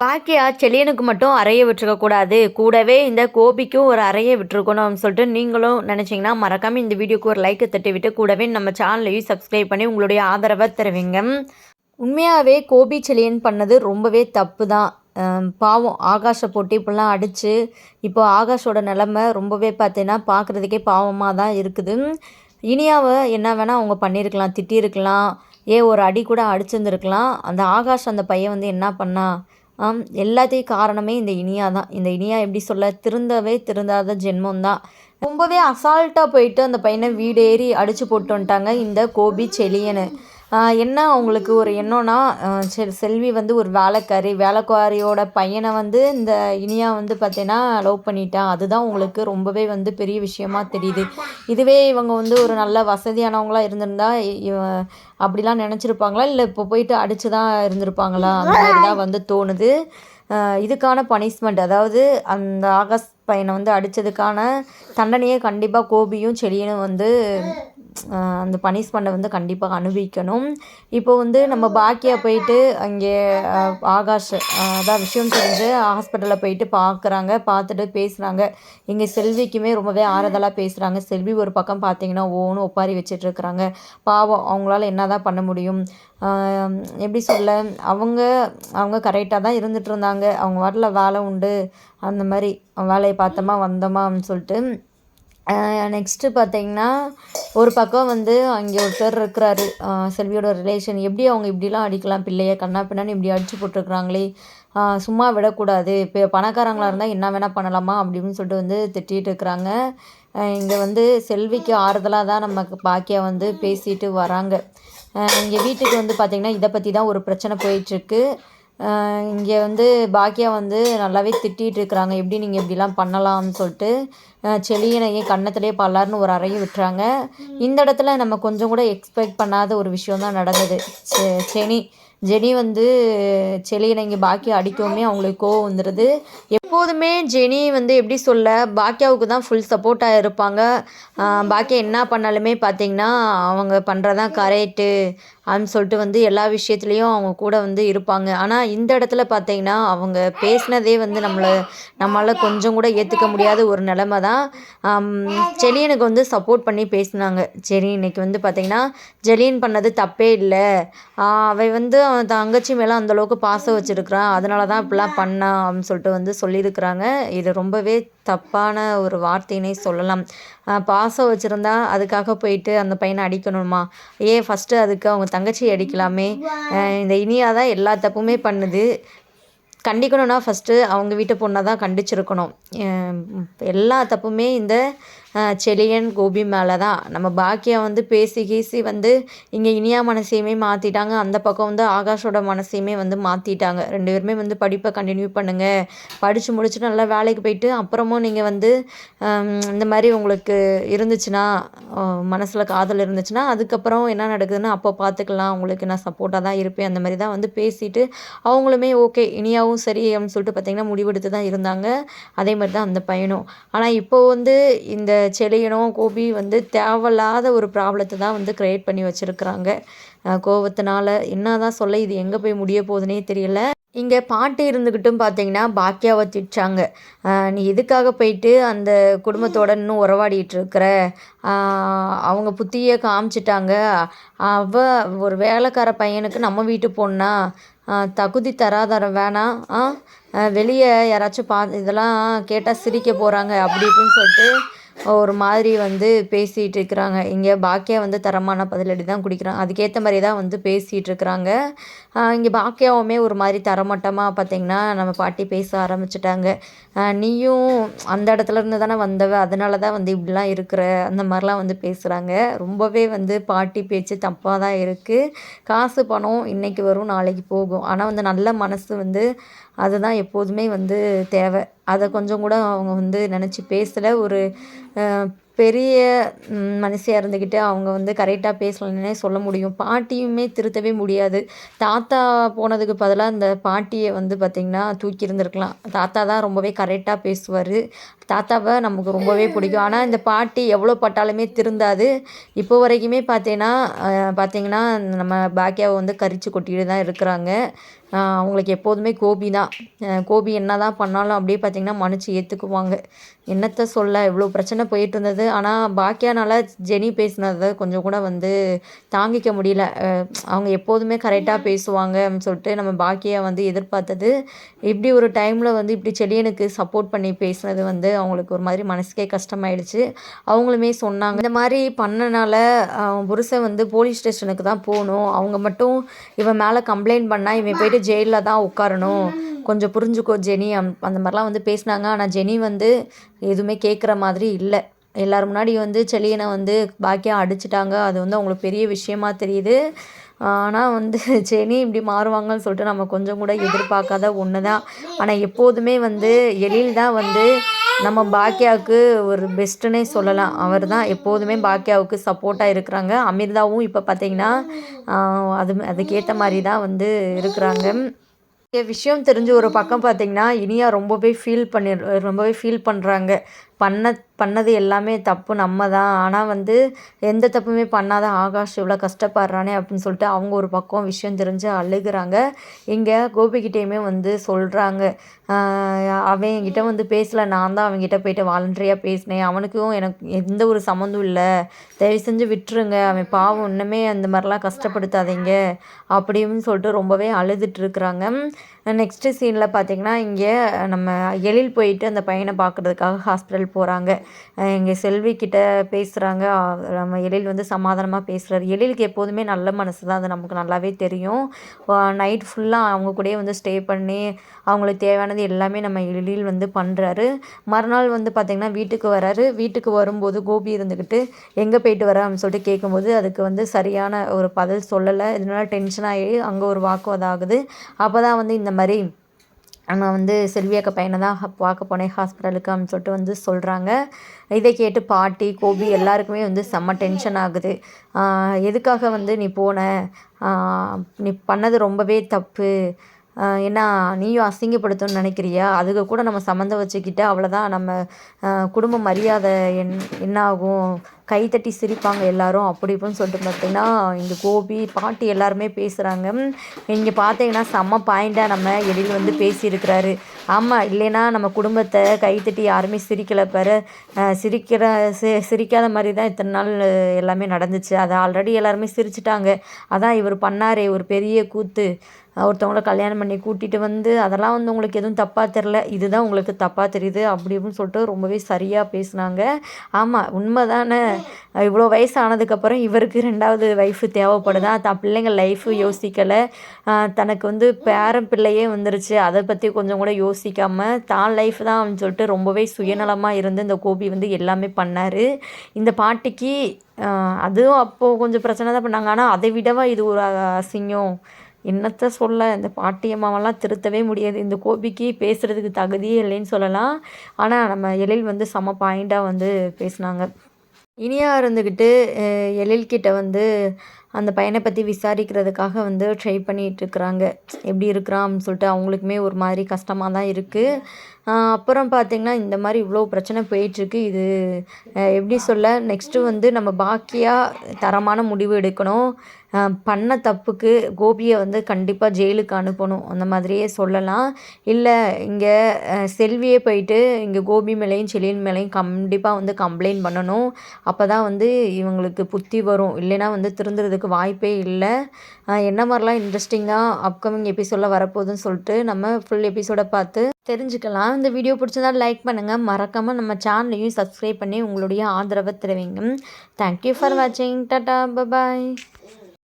பாக்கியா செலியனுக்கு மட்டும் அறைய விட்டுருக்கக்கூடாது கூடவே இந்த கோபிக்கும் ஒரு அறைய விட்டுருக்கணும்னு சொல்லிட்டு நீங்களும் நினச்சிங்கன்னா மறக்காமல் இந்த வீடியோக்கு ஒரு லைக்கை தட்டி விட்டு கூடவே நம்ம சேனலையும் சப்ஸ்கிரைப் பண்ணி உங்களுடைய ஆதரவை தருவீங்க. உண்மையாகவே கோபி செலியன் பண்ணது ரொம்பவே தப்பு தான் பாவம் ஆகாஷை போட்டு இப்படிலாம் அடித்து இப்போ ஆகாஷோட நிலமை ரொம்பவே பார்த்தீங்கன்னா பார்க்குறதுக்கே பாவமாக தான் இருக்குது இனியாவை என்ன வேணால் அவங்க பண்ணியிருக்கலாம் திட்டியிருக்கலாம். ஏ ஒரு அடி கூட அடிச்சிருந்துருக்கலாம். அந்த ஆகாஷ் அந்த பையன் வந்து என்ன பண்ணா? எல்லாத்தையும் காரணமே இந்த இனியா தான். இந்த இனியா எப்படி சொல்ல திருந்தவே திருந்தாத ஜென்மம் தான். ரொம்பவே அசால்ட்டாக போயிட்டு அந்த பையனை வீடேறி அடித்து போட்டு வந்துட்டாங்க இந்த கோபி செலியனை. என்ன அவங்களுக்கு ஒரு எண்ணம்னா சரி செல்வி வந்து ஒரு வேலைக்காரி வேலைக்காரியோட பையனை வந்து இந்த இனியா வந்து பார்த்தீங்கன்னா லவ் பண்ணிட்டான் அதுதான் உங்களுக்கு ரொம்பவே வந்து பெரிய விஷயமா தெரியுது. இதுவே இவங்க வந்து ஒரு நல்ல வசதியானவங்களா இருந்திருந்தா அப்படிலாம் நினச்சிருப்பாங்களா? இல்லை இப்போ போயிட்டு அடிச்சு தான் இருந்திருப்பாங்களா? அந்த மாதிரி தான் வந்து தோணுது. இதுக்கான பனிஷ்மெண்ட் அதாவது அந்த ஆகஸ்ட் பையனை வந்து அடித்ததுக்கான தண்டனையை கண்டிப்பாக கோபியும் செடியனும் வந்து அந்த பனிஷ்மெண்ட்டை வந்து கண்டிப்பாக அனுபவிக்கணும். இப்போ வந்து நம்ம பாக்கியா போயிட்டு அங்கே ஆகாஷ் அதான் விஷயம் தெரிஞ்சு ஹாஸ்பிட்டலில் போயிட்டு பார்க்குறாங்க பார்த்துட்டு பேசுகிறாங்க இங்கே செல்விக்குமே ரொம்பவே ஆறுதலாக பேசுகிறாங்க செல்வி ஒரு பக்கம் பார்த்தீங்கன்னா ஓனும் ஒப்பாரி வச்சிட்ருக்குறாங்க. பாவம் அவங்களால என்ன தான் பண்ண முடியும்? எப்படி சொல்ல அவங்க அவங்க கரெக்டாக தான் இருந்துட்டு இருந்தாங்க அவங்க வரல வேலை உண்டு. அந்த மாதிரி வேலையை பார்த்தோமா வந்தோமான்னு சொல்லிட்டு. நெக்ஸ்ட்டு பார்த்தீங்கன்னா ஒரு பக்கம் வந்து அங்கே ஒருத்தர் இருக்கிறாரு. செல்வியோட ரிலேஷன் எப்படி அவங்க இப்படிலாம் அடிக்கலாம் பிள்ளைய கண்ணா பின்னான்னு இப்படி அடிச்சு போட்டிருக்கிறாங்களே. சும்மா விடக்கூடாது. இப்போ பணக்காரங்களாக இருந்தால் என்ன வேணால் பண்ணலாமா அப்படின்னு சொல்லிட்டு வந்து திட்டிகிட்டு இருக்கிறாங்க. இங்கே வந்து செல்விக்கு ஆறுதலாக தான் நமக்கு பாக்கியா வந்து பேசிட்டு வராங்க. இங்கே வீட்டுக்கு வந்து பார்த்திங்கன்னா இதை பற்றி தான் ஒரு பிரச்சனை போயிட்டுருக்கு இங்கே வந்து பாக்கியா வந்து நல்லாவே திட்டிகிட்டு இருக்கிறாங்க எப்படி நீங்கள் இப்படிலாம் பண்ணலாம்னு சொல்லிட்டு செளியனையே செலியனையே கன்னத்திலே பல்லார்னு ஒரு அறையை விட்டுறாங்க. இந்த இடத்துல நம்ம கொஞ்சம் கூட எக்ஸ்பெக்ட் பண்ணாத ஒரு விஷயம் தான் நடந்தது. செ- செனி ஜெனி வந்து செளியனை இங்கே பாக்கியா அடிக்கவுமே அவங்களுக்கு கோவம் வந்துடுது எப்போதுமே ஜெனி வந்து எப்படி சொல்ல பாக்கியாவுக்கு தான் ஃபுல் சப்போர்ட்டாக இருப்பாங்க. பாக்கியா என்ன பண்ணாலுமே பார்த்தீங்கன்னா அவங்க பண்ணுறதான் கரெக்டு அப்படின்னு சொல்லிட்டு வந்து எல்லா விஷயத்துலேயும் அவங்க கூட வந்து இருப்பாங்க. ஆனால் இந்த இடத்துல பார்த்தீங்கன்னா அவங்க பேசினதே வந்து நம்மளை நம்மளால் கொஞ்சம் கூட ஏற்றுக்க முடியாத ஒரு நிலமை தான். ஜெலியனுக்கு வந்து சப்போர்ட் பண்ணி பேசினாங்க. சரி இன்னைக்கு வந்து பார்த்தீங்கன்னா ஜெலியன் பண்ணது தப்பே இல்லை. அவை வந்து அவன் தங்கச்சி மேலே அந்தளவுக்கு பாசம் வச்சுருக்கிறான். அதனால தான் இப்படிலாம் பண்ணான் அப்படின்னு சொல்லிட்டு வந்து சொல்லியிருக்கிறாங்க. இது ரொம்பவே தப்பான ஒரு வார்த்தையினை சொல்லலாம். பாசம் வச்சுருந்தா அதுக்காக போயிட்டு அந்த பையனை அடிக்கணுமா? ஏன் ஃபஸ்ட்டு அதுக்கு அவங்க தங்கச்சி அடிக்கலாமே. இந்த இனியா தான் எல்லா தப்புமே பண்ணுது. கண்டிக்கணும்னா ஃபஸ்ட்டு அவங்க வீட்டு பொண்ணை தான் கண்டிச்சிருக்கணும். எல்லா தப்புமே இந்த செழியன் கோபி மேலே தான் நம்ம பாக்கியா வந்து பேசி கீசி வந்து இங்கே இனியா மனசையுமே மாற்றிட்டாங்க அந்த பக்கம் வந்து ஆகாஷோட மனசையுமே வந்து மாற்றிட்டாங்க ரெண்டு பேருமே வந்து படிப்பை கண்டினியூ பண்ணுங்கள் படித்து முடிச்சுட்டு நல்லா வேலைக்கு போயிட்டு அப்புறமும் நீங்கள் வந்து இந்த மாதிரி உங்களுக்கு இருந்துச்சுன்னா மனசில் காதல் இருந்துச்சுன்னா அதுக்கப்புறம் என்ன நடக்குதுன்னு அப்போ பார்த்துக்கலாம் உங்களுக்கு நான் சப்போர்ட்டாக தான் இருப்பேன். அந்த மாதிரி தான் வந்து பேசிட்டு அவங்களுமே ஓகே இனியாவும் சரி அப்படின்னு சொல்லிட்டு பார்த்தீங்கன்னா முடிவெடுத்து தான் இருந்தாங்க. அதே மாதிரி தான் அந்த பையனும். ஆனால் இப்போ வந்து இந்த செலியனும் கோபி வந்து தேவையில்லாத ஒரு ப்ராப்ளத்தை தான் வந்து க்ரியேட் பண்ணி வச்சுருக்குறாங்க. கோபத்தினால என்ன தான் சொல்ல இது எங்கே போய் முடிய போகுதுன்னே தெரியல. இங்கே பாட்டி இருந்துக்கிட்டும் பார்த்தீங்கன்னா பாக்கியாவை திட்டாங்க. நீ எதுக்காக போயிட்டு அந்த குடும்பத்தோட இன்னும் உறவாடிட்டு இருக்கிற? அவங்க புத்தியை காமிச்சிட்டாங்க. அவ ஒரு வேலைக்கார பையனுக்கு நம்ம வீட்டு பொண்ணா? தகுதி தராதரம் வேணாம் ஆ வெளியே யாராச்சும் பா இதெல்லாம் கேட்டால் சிரிக்க போகிறாங்க அப்படி இப்படின்னு சொல்லிட்டு ஒரு மாதிரி வந்து பேசிகிட்டு இருக்கிறாங்க இங்கே பாக்கியா வந்து தரமான பதிலடி தான் குடிக்கிறாங்க அதுக்கேற்ற மாதிரி தான் வந்து பேசிகிட்டு இருக்கிறாங்க இங்கே பாக்கியாவுமே ஒரு மாதிரி தரமட்டமாக பார்த்தீங்கன்னா நம்ம பாட்டி பேச ஆரம்பிச்சிட்டாங்க. நீயும் அந்த இடத்துல இருந்து தானே வந்தவ? அதனால தான் வந்து இப்படிலாம் இருக்கிற அந்த மாதிரிலாம் வந்து பேசுகிறாங்க ரொம்பவே வந்து பாட்டி பேச்சு தப்பாக தான் இருக்குது காசு பணம் இன்றைக்கி வரும் நாளைக்கு போகும். ஆனால் வந்து நல்ல மனசு வந்து அதுதான் எப்போதுமே வந்து தேவை. அதை கொஞ்சம் கூட அவங்க வந்து நினச்சி பேசலை. ஒரு பெரிய ம், மனுஷியாக இருந்துக்கிட்டு அவங்க வந்து கரெக்டாக பேசலன்னே சொல்ல முடியும். பாட்டியுமே திருத்தவே முடியாது. தாத்தா போனதுக்கு பதிலாக அந்த பாட்டியை வந்து பார்த்திங்கன்னா தூக்கி இருந்திருக்கலாம் தாத்தா தான் ரொம்பவே கரெக்டாக பேசுவார். தாத்தாவை நமக்கு ரொம்பவே பிடிக்கும். ஆனால் இந்த பாட்டி எவ்வளோ பட்டாலுமே திருந்தாது. இப்போ வரைக்குமே பார்த்தீங்கன்னா பார்த்தீங்கன்னா நம்ம பாக்கியாவை வந்து கரிச்சு கொட்டிட்டு தான் இருக்கிறாங்க. அவங்களுக்கு எப்போதுமே கோபி தான். கோபி என்ன தான் பண்ணாலும் அப்படியே பார்த்திங்கன்னா மன்னிச்சு ஏற்றுக்குவாங்க என்னத்தை சொல்ல இவ்வளோ பிரச்சனை போயிட்டு இருந்தது. ஆனால் பாக்கியானால் ஜெனி பேசினதை கொஞ்சம் கூட வந்து தாங்கிக்க முடியல. அவங்க எப்போதுமே கரெக்டாக பேசுவாங்க சொல்லிட்டு நம்ம பாக்கியா வந்து எதிர்பார்த்தது. இப்படி ஒரு டைமில் வந்து இப்படி செடியனுக்கு சப்போர்ட் பண்ணி பேசினது வந்து அவங்களுக்கு ஒரு மாதிரி மனசுக்கே கஷ்டமாயிடுச்சு. அவங்களுமே சொன்னாங்க. இந்த மாதிரி பண்ணனால புருஷன் வந்து போலீஸ் ஸ்டேஷனுக்கு தான் போகணும். அவங்க மட்டும் இவன் மேலே கம்ப்ளைண்ட் பண்ணால் இவன் போயிட்டு ஜெயிலில் தான் உட்காரணும். கொஞ்சம் புரிஞ்சுக்கோ ஜெனி. அம் அந்த மாதிரிலாம் வந்து பேசினாங்க. ஆனால் ஜெனி வந்து எதுவுமே கேட்குற மாதிரி இல்லை. எல்லோரும் முன்னாடி வந்து செலியனை வந்து பாக்கியாக அடிச்சிட்டாங்க. அது வந்து அவங்களுக்கு பெரிய விஷயமா தெரியுது. ஆனால் வந்து செனி இப்படி மாறுவாங்கன்னு சொல்லிட்டு நம்ம கொஞ்சம் கூட எதிர்பார்க்காத ஒன்று தான் ஆனால் எப்போதுமே வந்து எழில் தான் வந்து நம்ம பாக்யாவுக்கு ஒரு பெஸ்ட்டுன்னே சொல்லலாம். அவர் தான் எப்போதுமே பாக்யாவுக்கு சப்போர்ட்டாக இருக்கிறாங்க. அமிர்தாவும் இப்போ பார்த்தீங்கன்னா அது அதுக்கேற்ற மாதிரி தான் வந்து இருக்கிறாங்க. விஷயம் தெரிஞ்சு ஒரு பக்கம் பார்த்தீங்கன்னா இனியா ரொம்பவே ஃபீல் பண்ணி ரொம்பவே ஃபீல் பண்ணுறாங்க பண்ண பண்ணது எல்லாமே தப்பு நம்ம தான் ஆனால் வந்து எந்த தப்புமே பண்ணாத ஆகாஷ் இவ்வளோ கஷ்டப்படுறானே அப்படின்னு சொல்லிட்டு அவங்க ஒரு பக்கம் விஷயம் தெரிஞ்சு அழுகிறாங்க. இங்கே கோபிக்கிட்டேயுமே வந்து சொல்கிறாங்க அவன் என்கிட்ட வந்து பேசலை. நான் தான் அவங்ககிட்ட போயிட்டு வாலண்டரியாக பேசினேன். அவனுக்கும் எனக்கு எந்த ஒரு சம்மந்தம் இல்லை. தயவு செஞ்சு விட்டுருங்க. அவன் பாவம் இன்னுமே அந்த மாதிரிலாம் கஷ்டப்படுத்தாதீங்க. அப்படின்னு சொல்லிட்டு ரொம்பவே அழுதுட்டுருக்குறாங்க நெக்ஸ்ட்டு சீனில் பார்த்திங்கன்னா இங்கே நம்ம எழில் போயிட்டு அந்த பையனை பார்க்குறதுக்காக ஹாஸ்பிட்டல் போகிறாங்க இங்கே செல்விக்கிட்ட பேசுகிறாங்க நம்ம எழில் வந்து சமாதானமாக பேசுகிறார் எழிலுக்கு எப்போதுமே நல்ல மனசு தான். அது நமக்கு நல்லாவே தெரியும். நைட் ஃபுல்லாக அவங்க கூடயே வந்து ஸ்டே பண்ணி அவங்களுக்கு தேவையானது எல்லாமே நம்ம எழில் வந்து பண்ணுறாரு மறுநாள் வந்து பார்த்திங்கன்னா வீட்டுக்கு வராரு. வீட்டுக்கு வரும்போது கோபி இருந்துக்கிட்டு எங்கே போயிட்டு வர? அப்படின்னு சொல்லிட்டு கேட்கும்போது அதுக்கு வந்து சரியான ஒரு பதில் சொல்லலை. இதனால டென்ஷன் ஆகி அங்கே ஒரு வாக்குவாதம் ஆகுது. அப்போ தான் வந்து இந்த மாதிரி நான் வந்து செல்வியாக்க பையனை தான் பார்க்க போனேன் ஹாஸ்பிட்டலுக்கு அப்படின்னு சொல்லிட்டு வந்து சொல்கிறாங்க இதை கேட்டு பாட்டி கோபி எல்லாருக்குமே வந்து செம்ம டென்ஷன் ஆகுது. எதுக்காக வந்து நீ போன? நீ பண்ணது ரொம்பவே தப்பு. என்ன நீயும் அசிங்கப்படுத்தணும்னு நினைக்கிறியா? அதுக்கு கூட நம்ம சம்மந்தம் வச்சுக்கிட்டு அவ்வளோதான் நம்ம குடும்ப மரியாதை என் என்ன ஆகும் கைத்தட்டி சிரிப்பாங்க எல்லாரும். அப்படி இப்படின்னு சொல்லிட்டு பார்த்தீங்கன்னா இங்கே கோபி பாட்டி எல்லாருமே பேசுகிறாங்க இங்கே பார்த்தீங்கன்னா செம்ம பாயிண்டாக நம்ம எழில் வந்து பேசியிருக்கிறாரு. ஆமாம் இல்லைன்னா நம்ம குடும்பத்தை கைத்தட்டி யாருமே சிரிக்கலை பெற சிரிக்கிற சி சிரிக்காத மாதிரி தான் இத்தனை நாள் எல்லாமே நடந்துச்சு. அதை ஆல்ரெடி எல்லாருமே சிரிச்சிட்டாங்க. அதான் இவர் பண்ணாரே ஒரு பெரிய கூத்து. ஒருத்தவங்கள கல்யாணம் பண்ணி கூட்டிகிட்டு வந்து அதெல்லாம் வந்து உங்களுக்கு எதுவும் தப்பாக தெரில இதுதான் உங்களுக்கு தப்பாக தெரியுது அப்படி இப்படின்னு சொல்லிட்டு ரொம்பவே சரியாக பேசினாங்க. ஆமாம் உண்மை தானே இவ்வளோ வயசு ஆனதுக்கப்புறம் இவருக்கு ரெண்டாவது ஒய்ஃபு தேவைப்படுதா? தான் பிள்ளைங்க லைஃபு யோசிக்கலை. தனக்கு வந்து பேரன் பிள்ளையே வந்துருச்சு. அதை பற்றி கொஞ்சம் கூட யோசிக்காமல் தான் லைஃப் தான் அப்படின்னு சொல்லிட்டு ரொம்பவே சுயநலமாக இருந்து இந்த கோபி வந்து எல்லாமே பண்ணார். இந்த பாட்டிக்கு அதுவும் அப்போது கொஞ்சம் பிரச்சனை தான் பண்ணாங்க. ஆனால் அதை விடவா இது ஒரு அசிங்கம். என்னத்தை சொல்ல? இந்த பாட்டி அம்மாவெல்லாம் திருத்தவே முடியாது. இந்த கோபிக்கு பேசுகிறதுக்கு தகுதியே இல்லைன்னு சொல்லலாம். ஆனால் நம்ம எழில் வந்து செம பாயிண்ட்டாக வந்து பேசினாங்க. இனியாக இருந்துக்கிட்டு எழில்கிட்ட வந்து அந்த பையனை பற்றி விசாரிக்கிறதுக்காக வந்து ட்ரை பண்ணிகிட்ருக்குறாங்க எப்படி இருக்கிறான் சொல்லிட்டு அவங்களுக்குமே ஒரு மாதிரி கஷ்டமாக தான் இருக்குது அப்புறம் பார்த்திங்கன்னா இந்த மாதிரி இவ்வளோ பிரச்சனை போயிட்டுருக்கு. இது எப்படி சொல்ல நெக்ஸ்ட்டு வந்து நம்ம பாக்கியாக தரமான முடிவு எடுக்கணும். பண்ண தப்புக்கு கோபியை வந்து கண்டிப்பாக ஜெயிலுக்கு அனுப்பணும். அந்த மாதிரியே சொல்லலாம். இல்லை இங்கே செல்வியே போயிட்டு இங்கே கோபி மேலேயும் செலியன் மேலேயும் கண்டிப்பாக வந்து கம்ப்ளைண்ட் பண்ணணும். அப்போ தான் வந்து இவங்களுக்கு புத்தி வரும். இல்லைன்னா வந்து திருந்துறதுக்கு வாய்ப்பே இல்லை. என்ன மாதிரிலாம் இன்ட்ரெஸ்டிங்காக அப்கமிங் எபிசோடில் வரப்போகுதுன்னு சொல்லிட்டு நம்ம ஃபுல் எபிசோடை பார்த்து தெரிஞ்சுக்கலாம். இந்த வீடியோ பிடிச்சதா லைக் பண்ணுங்கள் மறக்காமல் நம்ம சேனலையும் சப்ஸ்கிரைப் பண்ணி உங்களுடைய ஆதரவை தெரிவிங்க. தேங்க்யூ ஃபார் வாட்சிங் டாட்டா பபாய்